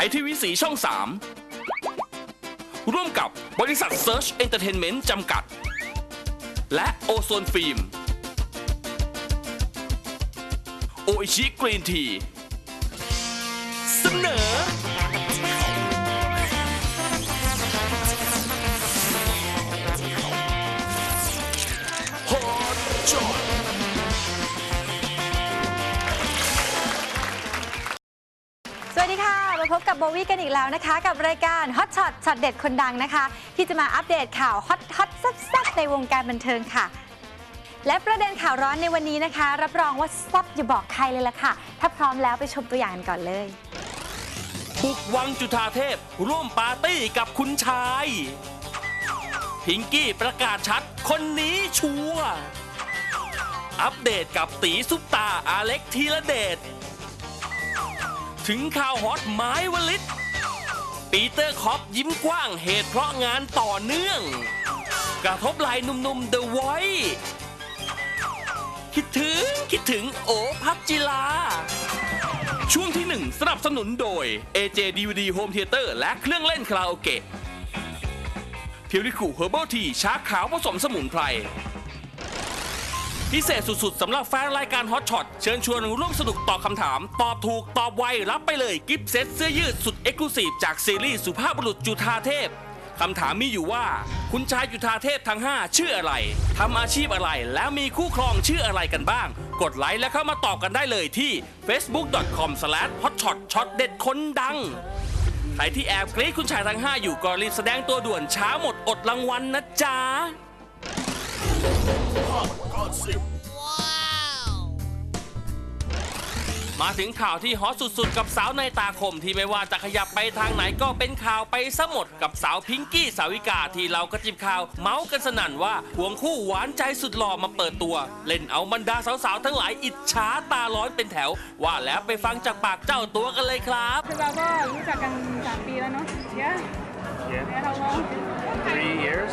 ทยทีวีสีช่อง 3 ร่วมกับบริษัท Search Entertainment จำกัด และโอโซนฟิล์ม โออิชิกรีนที เสนอ วัสดีค่ะ มาพบกับโบวี่กันอีกแล้วนะคะ กับรายการ Hot Shot ช็อตเด็ดคนดังนะคะ ที่จะมาอัปเดตข่าวฮอตฮอตแซ่บๆในวงการบันเทิงค่ะ และประเด็นข่าวร้อนในวันนี้นะคะ รับรองว่าแซ่บอย่าบอกใครเลยล่ะค่ะ ถ้าพร้อมแล้วไปชมตัวอย่างกันก่อนเลยบุกวังจุฑาเทพ ร่วมปาร์ตี้กับคุณชายพิงกี้ประกาศชัดคนนี้ชัวอัปเดตกับตีซุปตาอาเล็กธีระเดช ถึงข่าวฮอตไม้วลิต ปีเตอร์คอปยิ้มกว้างเหตุเพราะงานต่อเนื่อง กระทบไหลหนุ่มๆ The Voice คิดถึงคิดถึงโอพักจิลา ช่วงที่1สนับสนุนโดย AJ DVD Home Theater และเครื่องเล่นคาราโอเกะเพียวริคุเฮอร์เบิลทีชาขาวผสมสมุนไพร พิเศษสุดๆสำหรับแฟนรายการฮอตช็อตเชิญชวนร่วมสนุกตอบคำถาม ตอบถูกตอบไว รับไปเลยกิฟต์เซตเสื้อยืดสุดเอ็กซ์คลูซีฟจากซีรีส์สุภาพบุรุษจุฑาเทพคำถามมีอยู่ว่า คุณชายจุฑาเทพทั้ง 5 ชื่ออะไรทำอาชีพอะไรแล้วมีคู่ครองชื่ออะไรกันบ้าง กดไลค์และเข้ามาตอบกันได้เลยที่ facebook.com/hotshot ช็อตเด็ดคนดังใครที่แอบกรี๊ดคุณชายทั้ง 5 อยู่ก็รีบแสดงตัวด่วนช้าหมดอดรางวัลนะจ๊ะ มาถึงข่าวที่ฮอตสุดๆ กับสาวในตาคมที่ไม่ว่าจะขยับไปทางไหนก็เป็นข่าวไปซะหมดกับสาวพิงกี้สาวิกาที่เรากระจิบข่าว เมาส์กันสนั่นว่าควงคู่หวานใจสุดหล่อมาเปิดตัว เล่นเอาบรรดาสาวๆ ทั้งหลายอิจฉาตาร้อนเป็นแถว ว่าแล้วไปฟังจากปากเจ้าตัวกันเลยครับคือเราก็รู้จักกัน3ปีแล้วเนาะเยอะ Yeah, แล้วเราก็ three years.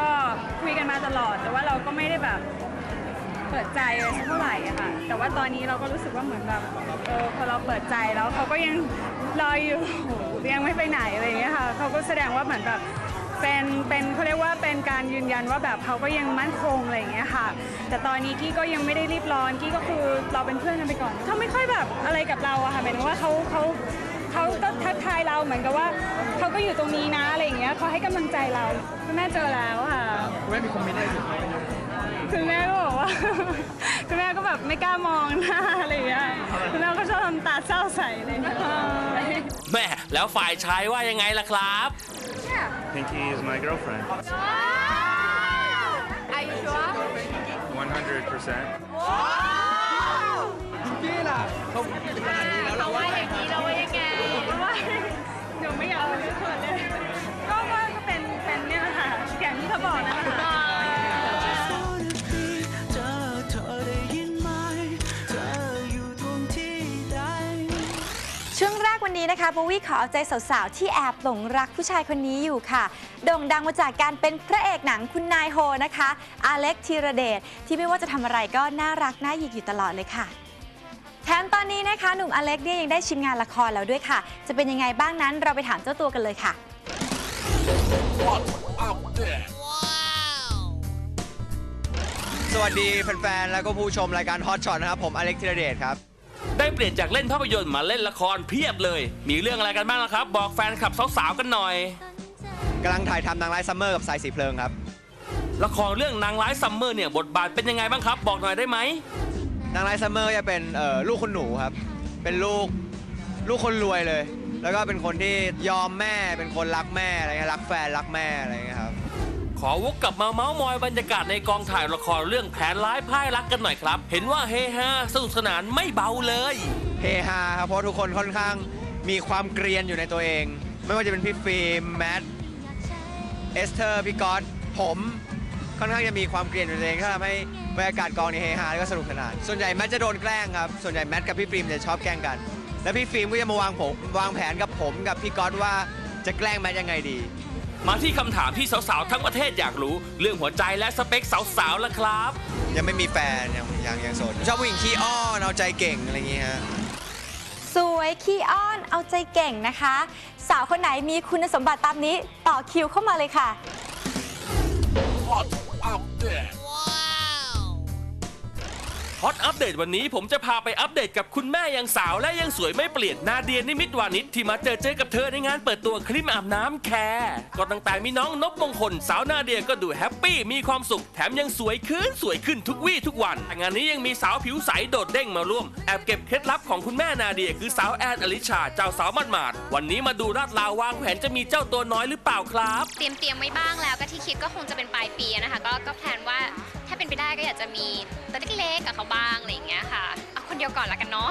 ก็คุยกันมาตลอดแต่ว่าเราก็ไม่ได้แบบ เปิดใจอะไรสักเท่าไหร่อะค่ะ แต่ว่าตอนนี้เราก็รู้สึกว่าเหมือนแบบเออพอเราเปิดใจแล้วเขาก็ยังรออยู่ยังไม่ไปไหนอะไรอย่างเงี้ยค่ะเขาก็แสดงว่าเหมือนแบบเป็นเป็นเขาเรียกว่าเป็นการยืนยันว่าแบบเขาก็ยังมั่นคงอะไรอย่างเงี้ยค่ะ แต่ตอนนี้กี้ก็ยังไม่ได้รีบร้อนกี้ก็คือเราเป็นเพื่อนกันไปก่อนเขาไม่ค่อยแบบอะไรกับเราอะค่ะหมายถึงว่าเขาเขาเขาก็ทักทายเราเหมือนกับว่าเขาก็อยู่ตรงนี้นะอะไรอย่างเงี้ยเขาให้กำลังใจเราคุณแม่เจอแล้วค่ะคุณแม่มีคอมเมนต์อะไรถึงเขาไหม ครับคุณแม่ก็บอกว่า คุณแม่ก็แบบไม่กล้ามองหน้าอะไรอย่างเงี้ยคุณแม่ก็ชอบทำตาเศร้าใส่อะไรอย่างเงี้ยแม่แล้วฝ่ายชายว่ายังไงล่ะครับ Pinky is my girlfriend. Are you sure 100%. เราว่าอย่างนี้เราว่ายังไงว่าหนูไม่อยากพูดเรื่องเลยก็ก็ก็เป็นเป็นเนี่ยแหละค่ะอย่างที่เขาบอกนั่นแหละค่ะ ช่วงแรกวันนี้นะคะโบวี่ขอเอาใจสาวๆ ที่แอบหลงรักผู้ชายคนนี้อยู่ค่ะ โด่งดังมาจากการเป็นพระเอกหนังคุณนายโฮนะคะอาเล็กธีรเดชที่ไม่ว่าจะทำอะไรก็น่ารักน่าหยิกอยู่ตลอดเลยค่ะ แถมตอนนี้นะคะ หนุ่มอเล็กเนี่ยยังได้ชิมงานละครแล้วด้วยค่ะ จะเป็นยังไงบ้างนั้นเราไปถามเจ้าตัวกันเลยค่ะ สวัสดีแฟนๆ แล้วก็ผู้ชมรายการฮอตช็อตนะครับ ผมอเล็กธีรเดชครับ ได้เปลี่ยนจากเล่นภาพยนตร์มาเล่นละครเพียบเลย มีเรื่องอะไรกันบ้างล่ะครับ บอกแฟนคลับสาวๆกันหน่อย กำลังถ่ายทำนางร้ายซัมเมอร์กับสายสีเพลิงครับ ละครเรื่องนางร้ายซัมเมอร์เนี่ยบทบาทเป็นยังไงบ้างครับ บอกหน่อยได้ไหมนางร้ายซัมเมอร์จะเป็นเอ่อลูกคนหนูครับ เป็นลูกลูกคนรวยเลย แล้วก็เป็นคนที่ยอมแม่ เป็นคนรักแม่อะไรเงี้ย รักแฟน รักแม่อะไรเงี้ยครับข อวกกลับมาเมาส์มอยบรรยากาศในกองถ่ายละครเรื่องแผนร้ายพ่ายรักกันหน่อยครับ เห็นว่าเฮฮาสนุกสนานไม่เบาเลยเฮฮาครับเพราะทุกคนค่อนข้างมีความเกรียนอยู่ในตัวเอง ไม่ว่าจะเป็นพี่ฟิล์มแมทเอสเธอร์พี่ก๊อตผมค่อนข้างจะมีความเกรียนอยู่ในตัวเองก็ทำให้บรรยากาศกองในเฮฮาแล้วก็สนุกสนาน ส่วนใหญ่แมทจะโดนแกล้งครับ ส่วนใหญ่แมทกับพี่ฟิล์มจะชอบแกล้งกัน แล้วพี่ฟิล์มก็จะมาวางผมวางแผนกับผมกับพี่ก๊อตว่าจะแกล้งแมทยังไงดี มาที่คำถามที่สาวๆทั้งประเทศอยากรู้ เรื่องหัวใจและสเปคสาวๆละครับ ยังไม่มีแฟนยังยังยังโสดชอบผู้หญิงขี้อ้อนเอาใจเก่งอะไรอย่างเงี้ยฮะสวยขี้อ้อนเอาใจเก่งนะคะ สาวคนไหนมีคุณสมบัติตามนี้ต่อคิวเข้ามาเลยค่ะ ฮอตอัปเดตวันนี้ผมจะพาไปอัปเดตกับคุณแม่ยังสาวและยังสวยไม่เปลี่ยนนาเดียนิมิตวานิชที่มาเจอเจอกับเธอในงานเปิดตัวคลิปอาบน้ำแคร์ก็ตั้งแต่มีน้องนบมงคล สาวนาเดียก็ดูแฮปปี้มีความสุขแถมยังสวยขึ้นสวยขึ้นทุกวี่ทุกวันงานนี้ยังมีสาวผิวใสโดดเด้งมาร่วมแอบเก็บเคล็ดลับของคุณแม่นาเดียคือสาวแอนอลิชาเจ้าสาวหมาดวันนี้มาดูลาดลาววางแผนจะมีเจ้าตัวน้อยหรือเปล่าครับ เตรียมเตรียมไว้บ้างแล้วก็ที่คิดก็คงจะเป็นปลายปีนะคะก็ก็แพลนว่าถ้าเป็นไปได้ก็อยากจะมีตัวเล็กๆกับเขาบ้างอะไรอย่างเงี้ยค่ะเอาคนเดียวก่อนละกันเนาะ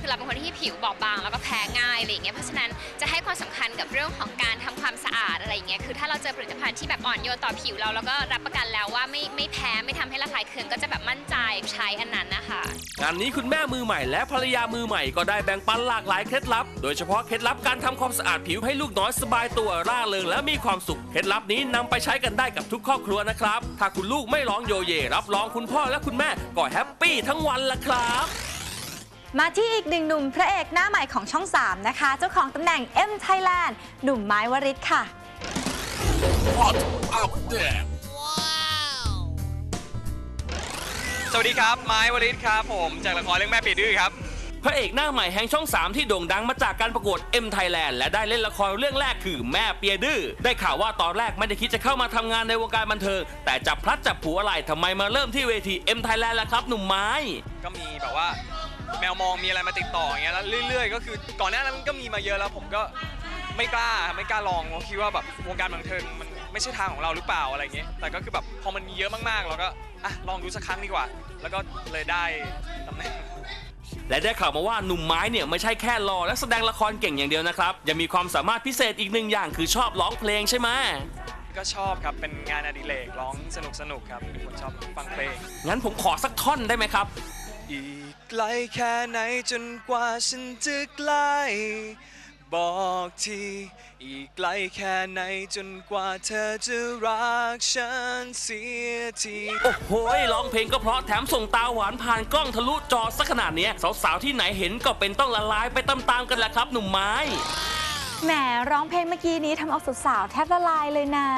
คือเราเป็นคนที่ผิวบอบบางแล้วก็แพ้ง่ายอะไรอย่างเงี้ยเพราะฉะนั้นจะให้ความสำคัญกับเรื่องของการทำความ อาดอะไรอย่างเงี้ยคือถ้าเราเจอผลิตภัณฑ์ที่แบบอ่อนโยนต่อผิวเราแล้วก็รับประกันแล้วว่าไม่ไม่แพ้ไม่ทำให้ระคายเคืองก็จะแบบมั่นใจใช้อันนั้นนะคะ งานนี้คุณแม่มือใหม่และภรรยามือใหม่ก็ได้แบ่งปันหลากหลายเคล็ดลับ โดยเฉพาะเคล็ดลับการทำความสะอาดผิวให้ลูกน้อยสบายตัวร่าเริงและมีความสุข เคล็ดลับนี้นำไปใช้กันได้กับทุกครอบครัวนะครับ ถ้าคุณลูกไม่ร้องโยเย รับรองคุณพ่อและคุณแม่ก็แฮปปี้ทั้งวันละครับ มาที่อีกหนึ่งหนุ่มพระเอกหน้าใหม่ของช่อง 3 นะคะ เจ้าของตำแหน่ง M Thailand หนุ่มไม้วริศค่ะสวัสดีครับ ไม้วริศครับผมจากละครเรื่องแม่ปีดื้อครับ พระเอกหน้าใหม่แห่งช่อง 3 ที่โด่งดังมาจากการประกวด M Thailand และได้เล่นละครเรื่องแรกคือแม่เปียดื้อได้ข่าวว่าตอนแรกไม่ได้คิดจะเข้ามาทำงานในวงการบันเทิง แต่จับพลัดจับผลูอะไรทำไมมาเริ่มที่เวที M Thailand ล่ะครับ หนุ่มไม้ ก็มีแบบว่า แมวมองมีอะไรมาติดต่ออย่างเงี้ยแล้วเรื่อย ๆ ก็คือก่อนหน้านั้นมันก็มีมาเยอะแล้วผมก็ไม่กล้าไม่กล้าลองเพราะคิดว่าแบบวงการบันเทิงมันไม่ใช่ทางของเราหรือเปล่าอะไรเงี้ยแต่ก็คือแบบพอมันมีเยอะมากๆเราก็อะลองดูสักครั้งดีกว่า แล้วก็เลยได้ตำแหน่งและได้ข่าวมาว่าหนุ่มไม้เนี่ยไม่ใช่แค่รอและแสดงละครเก่งอย่างเดียวนะครับยังมีความสามารถพิเศษอีกหนึ่งอย่างคือชอบร้องเพลงใช่ไหมก็ชอบครับเป็นงานอดิเรกร้องสนุกสนุกๆครับเป็นคนชอบฟังเพลงงั้นผมขอสักท่อนได้ไหมครับ อีกไกลแค่ไหนจนกว่าฉันจะใกล้บอกทีอีกไกลแค่ไหนจนกว่าเธอจะรักฉันเสียทีโอ้โหร้องเพลงก็เพราะแถมส่งตาหวานผ่านกล้องทะลุจอสักขนาดเนี้ยสาวๆที่ไหนเห็นก็เป็นต้องละลายไปตามๆกันแหละครับหนุ่มไม้ แหมร้องเพลงเมื่อกี้นี้ทำเอาสาวๆแทบละลายเลยนะ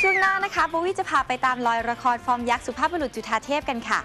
ช่วงหน้านะคะโบวี่จะพาไปตามรอยละครฟอร์มยักษ์สุภาพบุรุษจุฑาเทพกันค่ะ